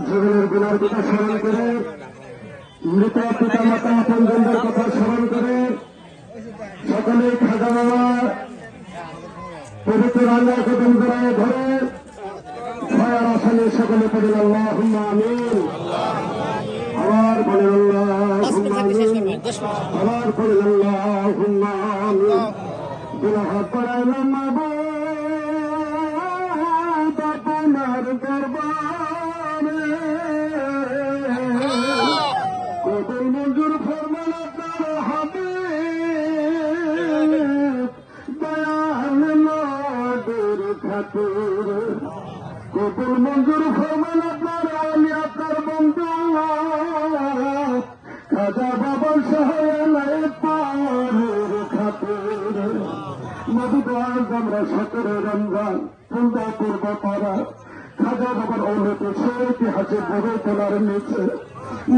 জীবনের গুণার কথা স্মরণ করে মৃত পিতা মাতা পঞ্জনদের কথা স্মরণ করে সকলে খাজা বাবা পবিত্র আল্লাহ কদম করে ধরে ছয়ার আসলে সকলে পড়ে আল্লাহ আমিন। আবার পড়ে আল্লাহ আবার পড়ে আল্লাহ পড়াইলাম মাবুদ আপনার দরবারে কবুল মঞ্জুর ফরমান আপনার হাবিব দয়াল নবীর খাতির কবুল সতেরো রমজান পূর্বা পূর্ব পাড়া খাজা বাবার অনুতে সে ইতিহাসে গড়ে তোলার নিচে।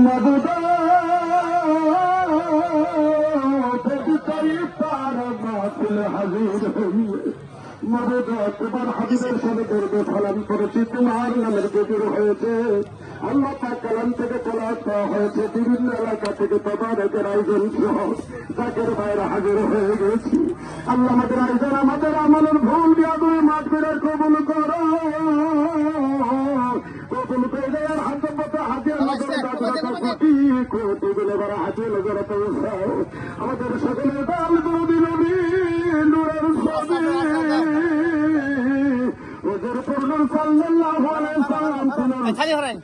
মদত তোমার হাবিবের সাথে করবে ফলন করেছি, তোমার নামের গজুর হয়েছে। আল্লাহ কালাম থেকে তলাশ দেওয়া হয়েছে বিভিন্ন এলাকা থেকে তদারকের আয়োজন সহ জাকের বাইরে হাজির হয়ে গেছি। আল্লাহ আমাদের আয়োজন আমাদের আমলের ভুল বিয়াদুর মাঠ করে কবুল করো। কবুল করে দেওয়ার হাত পথে হাজির নজর কোটি কোটি বলে বড় হাজির নজর পৌঁছাও। আমাদের সকলের দাল দুরুদি নবী নূরের ছবি পূর্ণ সাল্লাল্লাহু আলাইহি সাল্লাম খালি হরাই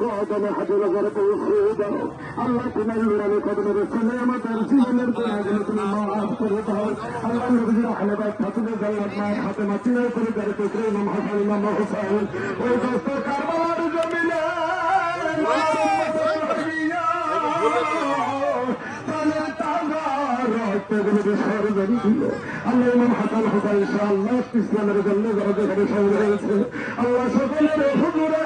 কদমে হাজির নজর পৌঁছে দাও আল্লাহ তোমার নুরানি কদমের ছেলে আমাদের জীবনের গুণাগুলো তুমি মাফ করে দাও আল্লাহ নবীর আহলেবাদ ফাতিমে জান্নাত মা ফাতেমা চিনাই করে যারে তো ইমাম হাসান ইমাম হুসাইন। ওই দোস্ত কারবালার জমিনে আল্লাহ ইমাম হাসান হুসাইন শাহ আল্লাহ ইসলামের জন্য যারা যেখানে সঙ্গে রয়েছে আল্লাহ সকলের হুজুরে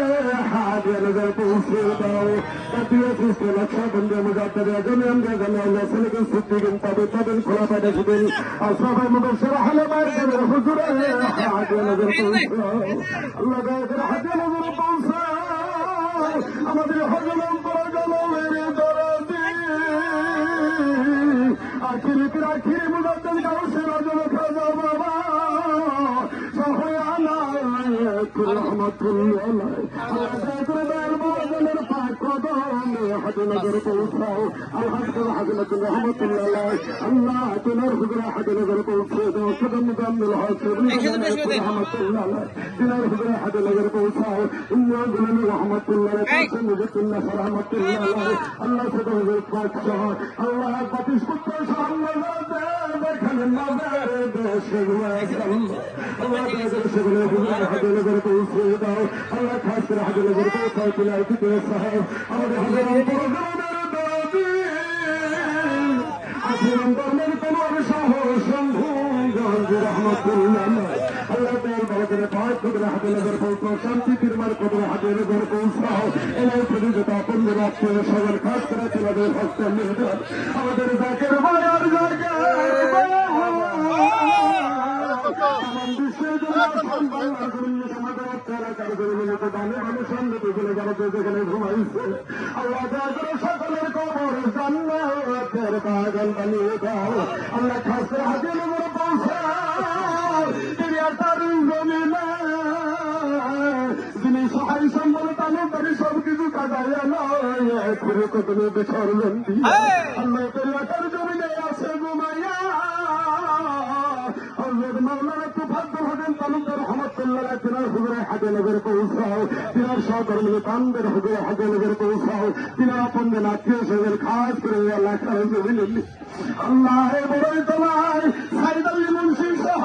হাজির নজর পৌঁছে দাও। জাতীয় সুস্থ লক্ষ্য বন্ধু মুজাদ্দের আজমে আমরা জানি আল্লাহ সালেকে সিদ্দিকিন তবে তবেন খোলা পাঠা দিবেন। আশরাফ মুবাশশির আহলে বাইতের হুজুরে হাজির নজর পৌঁছে আল্লাহ গায়ের হাজির নজর পৌঁছে আমাদের হজলম खिलिबी रा बाबा सही न কদমে হাজিনগর পৌঁছাও আলহামদুল হাজিনতুল রহমতুল্লাহ আল্লাহ তোমার হুজুর হাজিনগর পৌঁছে দাও কদম জামিল হাসিব রহমতুল্লাহ তোমার হুজুর হাজিনগর পৌঁছাও ইন্না গুলামি রহমতুল্লাহ কাছে মুজিবুল্লাহ রহমতুল্লাহ আল্লাহ সদা হুজুর পাক সহ আল্লাহ বাতিস পুত্র সাল্লাল্লাহু দেখেন নজর দেশে আল্লাহ দেশের সেগুলো আল্লাহ খাস করে তিলাই দিতে সাহেব আমাদের হাজির ধর্মের তোমার সহ শম্ভু গঞ্জ রহমতুল্লাহ। আল্লাহ তার বাবাদের পাঁচ কদরে হাতে নগর পৌঁছো শান্তি ফিরমার কদরে হাতে নগর পৌঁছাও। এলাই প্রতিযোগিতা আপন রাখছে সবার খাস করে তোমাদের ভক্ত মেহমান আমাদের জাকের আমার বিশ্বের জন্য সমাজের তারা কারও করে মিলিত সঙ্গতি করে যারা যেখানে ঘুমাইছে। আল্লাহ দয়া করে সকলের কবর জান্নাতের বাগান বানিয়ে দাও। আল্লাহ খাস করে হাতে নগর পৌঁছাও। তিনি তার যিনি সহায় সম্বল তালুকারী সব কিছু কাটাইয়া নয় ফিরে আল্লাহ পেরিয়াটার জমিনে আছে ঘুমাইয়া। তালুকদার হাজে নগর পৌঁছাও। তিনার সকল তানদের হুজুরে হাজে নগর পৌঁছাও। তিনার আপনদের আত্মীয় স্বজন খাস করে আল্লাহ খারাপ আল্লাহ তোমার সাইদাল্লি মুন্সি সহ।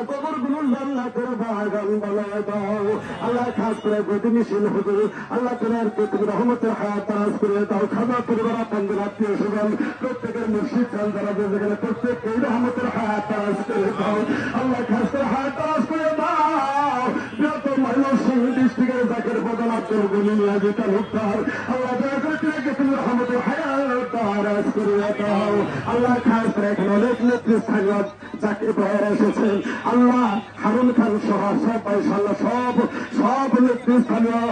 করে কবরগুলো জান্নাতের বাগান বানায় দাও আল্লাহ খাস করে গতিমিশীল হুজুর, আল্লাহ তোমার তুমি রহমতের হায়াত তারাজ করে দাও। খাজা পরিবার আপনাদের আত্মীয় স্বজন, প্রত্যেকের মুর্শিদ চাল যারা যেখানে প্রত্যেককে রহমতের হায়াত তারাজ করে দাও। আল্লাহ খাস করে হায়াত তারাজ করে দাও। যত মানুষ ডিস্ট্রিক্টের জাকের প্রধান আব্দুল গনি নিয়াজি তালুকদার আল্লাহ দয়া করে তোমাকে তুমি রহমতের হায়াত তারাজ করে দাও। আল্লাহ খাস করে এখানে অনেক নেতৃস্থানীয় চাকরি পাওয়ার এসেছেন আল্লাহ হারুন খান সহ সব ইনশাল্লাহ সব সব নেতৃস্থানীয়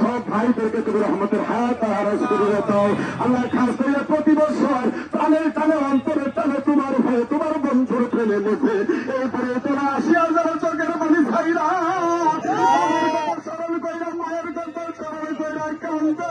সব ভাইদেরকে তুমি রহমতের হাত আরাজ করে দাও। আল্লাহ খাস করে প্রতি বছর টানে টানে, অন্তরে টানে তোমার ভয়ে তোমার বন্ধুর প্রেমে মুখে এরপরে তোরা আশি হাজার চোখের পানি ভাইরা মায়ের গল্প স্মরণ কইরা কান্দা।